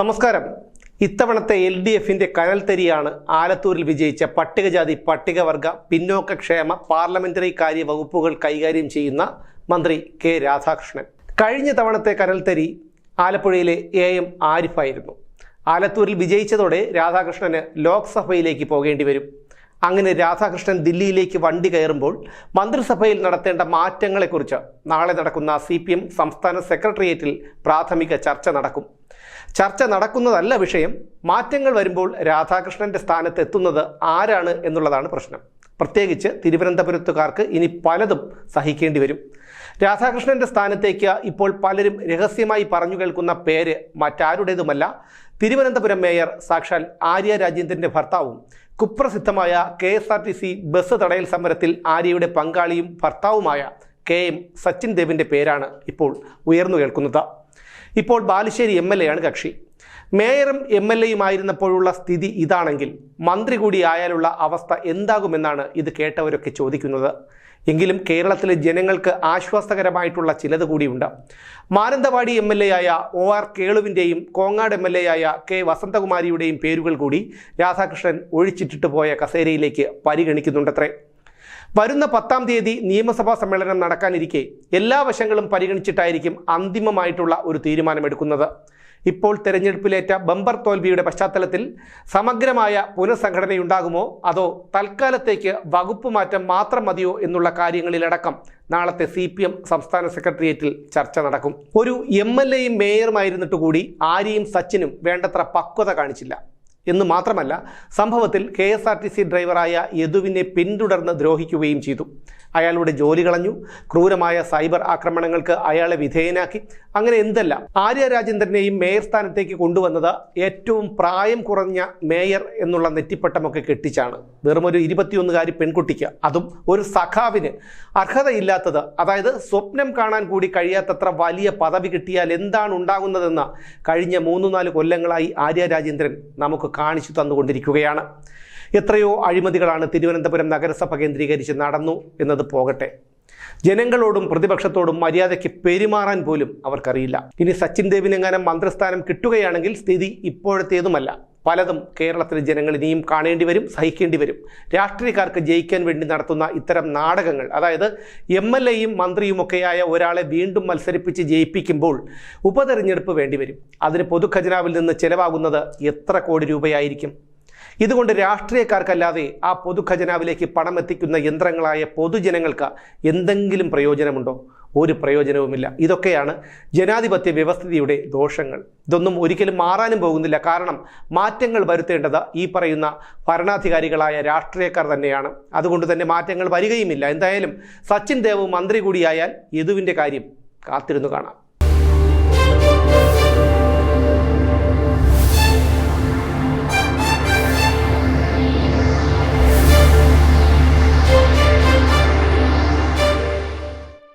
നമസ്കാരം. ഇത്തവണത്തെ L D എഫിന്റെ കനൽത്തരിയാണ് ആലത്തൂരിൽ വിജയിച്ച പട്ടികജാതി പട്ടികവർഗ പിന്നോക്ക ക്ഷേമ പാർലമെന്ററി കാര്യ വകുപ്പുകൾ കൈകാര്യം ചെയ്യുന്ന മന്ത്രി കെ രാധാകൃഷ്ണൻ. കഴിഞ്ഞ തവണത്തെ കനൽത്തരി ആലപ്പുഴയിലെ എ എം ആരിഫായിരുന്നു ആലത്തൂരിൽ വിജയിച്ചതോടെ രാധാകൃഷ്ണന് ലോക്സഭയിലേക്ക് പോകേണ്ടി വരും. അങ്ങനെ രാധാകൃഷ്ണൻ ദില്ലിയിലേക്ക് വണ്ടി കയറുമ്പോൾ മന്ത്രിസഭയിൽ നടത്തേണ്ട മാറ്റങ്ങളെക്കുറിച്ച് നാളെ നടക്കുന്ന സി സംസ്ഥാന സെക്രട്ടേറിയറ്റിൽ പ്രാഥമിക ചർച്ച നടക്കും. ചർച്ച നടക്കുന്നതല്ല വിഷയം. മാറ്റങ്ങൾ വരുമ്പോൾ രാധാകൃഷ്ണന്റെ സ്ഥാനത്ത് എത്തുന്നത് ആരാണ് എന്നുള്ളതാണ് പ്രശ്നം. പ്രത്യേകിച്ച് തിരുവനന്തപുരത്തുകാർക്ക് ഇനി പലതും സഹിക്കേണ്ടി വരും. രാധാകൃഷ്ണന്റെ സ്ഥാനത്തേക്ക് ഇപ്പോൾ പലരും രഹസ്യമായി പറഞ്ഞു കേൾക്കുന്ന പേര് മറ്റാരുടേതുമല്ല. തിരുവനന്തപുരം മേയർ സാക്ഷാൽ ആര്യ രാജേന്ദ്രന്റെ ഭർത്താവും കുപ്രസിദ്ധമായ K S R T C bus തടയൽ സമരത്തിൽ ആര്യയുടെ പങ്കാളിയും ഭർത്താവുമായ കെ എം സച്ചിൻ ദേവിന്റെ പേരാണ് ഇപ്പോൾ ഉയർന്നു കേൾക്കുന്നത്. ഇപ്പോൾ ബാലുശ്ശേരി എം എൽ എയാണ് കക്ഷി. മേയറും എം എൽ എയുമായിരുന്നപ്പോഴുള്ള സ്ഥിതി ഇതാണെങ്കിൽ മന്ത്രി കൂടി ആയാലുള്ള അവസ്ഥ എന്താകുമെന്നാണ് ഇത് കേട്ടവരൊക്കെ ചോദിക്കുന്നത്. എങ്കിലും കേരളത്തിലെ ജനങ്ങൾക്ക് ആശ്വാസകരമായിട്ടുള്ള ചിലത് കൂടിയുണ്ട്. മാനന്തവാടി എം എൽ എ ആയ ഒ ആർ കേളുവിന്റെയും കോങ്ങാട് എം എൽ എ ആയ കെ വസന്തകുമാരിയുടെയും പേരുകൾ കൂടി രാധാകൃഷ്ണൻ ഒഴിച്ചിട്ടിട്ട് പോയ കസേരയിലേക്ക് പരിഗണിക്കുന്നുണ്ടത്രേ. വരുന്ന പത്താം തീയതി നിയമസഭാ സമ്മേളനം നടക്കാനിരിക്കെ എല്ലാ വശങ്ങളും പരിഗണിച്ചിട്ടായിരിക്കും അന്തിമമായിട്ടുള്ള ഒരു തീരുമാനമെടുക്കുന്നത്. ഇപ്പോൾ തെരഞ്ഞെടുപ്പിലേറ്റ ബമ്പർ തോൽവിയുടെ പശ്ചാത്തലത്തിൽ സമഗ്രമായ പുനഃസംഘടനയുണ്ടാകുമോ? അതോ തൽക്കാലത്തേക്ക് വകുപ്പ് മാറ്റം മാത്രം മതിയോ എന്നുള്ള കാര്യങ്ങളിലടക്കം നാളത്തെ സി പി എം സംസ്ഥാന സെക്രട്ടേറിയറ്റിൽ ചർച്ച നടക്കും. ഒരു എം എൽ എയും മേയറുമായിരുന്നിട്ട് കൂടി സച്ചിനും വേണ്ടത്ര പക്വത കാണിച്ചില്ല. എന്ന് മാത്രമല്ല സംഭവത്തിൽ K S R T C ഡ്രൈവറായ യദുവിനെ പിന്തുടർന്ന് ദ്രോഹിക്കുകയും ചെയ്തു. അയാളുടെ ജോലി കളഞ്ഞു. ക്രൂരമായ സൈബർ ആക്രമണങ്ങൾക്ക് അയാളെ വിധേയനാക്കി. അങ്ങനെ എന്തല്ല? ആര്യ രാജേന്ദ്രനെയും മേയർ സ്ഥാനത്തേക്ക് കൊണ്ടുവന്നത് ഏറ്റവും പ്രായം കുറഞ്ഞ മേയർ എന്നുള്ള നെറ്റിപ്പട്ടമൊക്കെ കെട്ടിച്ചാണ്. വെറും ഒരു ഇരുപത്തിയൊന്നുകാരി പെൺകുട്ടിക്ക്. അതും ഒരു സഖാവിന്. അർഹതയില്ലാത്തത് അതായത് സ്വപ്നം കാണാൻ കൂടി കഴിയാത്തത്ര വലിയ പദവി കിട്ടിയാൽ എന്താണ് ഉണ്ടാകുന്നതെന്ന് കഴിഞ്ഞ മൂന്ന് നാല് കൊല്ലങ്ങളായി ആര്യ രാജേന്ദ്രൻ നമുക്ക് കാണിച്ചു തന്നുകൊണ്ടിരിക്കുകയാണ്. എത്രയോ അഴിമതികളാണ് തിരുവനന്തപുരം നഗരസഭ കേന്ദ്രീകരിച്ച് നടന്നു എന്നത് പോകട്ടെ. ജനങ്ങളോടും പ്രതിപക്ഷത്തോടും മര്യാദയ്ക്ക് പെരുമാറാൻ പോലും അവർക്കറിയില്ല. ഇനി സച്ചിൻ ദേവിനെങ്ങാനും മന്ത്രിസ്ഥാനം കിട്ടുകയാണെങ്കിൽ സ്ഥിതി ഇപ്പോഴത്തേതുമല്ല. പലതും കേരളത്തിലെ ജനങ്ങൾ ഇനിയും കാണേണ്ടി വരും സഹിക്കേണ്ടി വരും. രാഷ്ട്രീയക്കാർക്ക് ജയിക്കാൻ വേണ്ടി നടത്തുന്ന ഇത്തരം നാടകങ്ങൾ അതായത് എം എൽ എയും മന്ത്രിയുമൊക്കെയായ ഒരാളെ വീണ്ടും മത്സരിപ്പിച്ച് ജയിപ്പിക്കുമ്പോൾ ഉപതെരഞ്ഞെടുപ്പ് വേണ്ടിവരും അതിന് പൊതുഖജനാവിൽ നിന്ന് ചെലവാകുന്നത് എത്ര കോടി രൂപയായിരിക്കും? ഇതുകൊണ്ട് രാഷ്ട്രീയക്കാർക്കല്ലാതെ ആ പൊതുഖജനാവിലേക്ക് പണം എത്തിക്കുന്ന യന്ത്രങ്ങളായ പൊതുജനങ്ങൾക്ക് എന്തെങ്കിലും പ്രയോജനമുണ്ടോ? ഒരു പ്രയോജനവുമില്ല. ഇതൊക്കെയാണ് ജനാധിപത്യ വ്യവസ്ഥിതിയുടെ ദോഷങ്ങൾ. ഇതൊന്നും ഒരിക്കലും മാറാനും പോകുന്നില്ല. കാരണം മാറ്റങ്ങൾ വരുത്തേണ്ടത് ഈ പറയുന്ന ഭരണാധികാരികളായ രാഷ്ട്രീയക്കാർ തന്നെയാണ്. അതുകൊണ്ട് തന്നെ മാറ്റങ്ങൾ വരികയുമില്ല. എന്തായാലും സച്ചിൻ ദേവ് മന്ത്രി കൂടിയായാൽ യദുവിന്റെ കാര്യം കാത്തിരുന്നു കാണാം.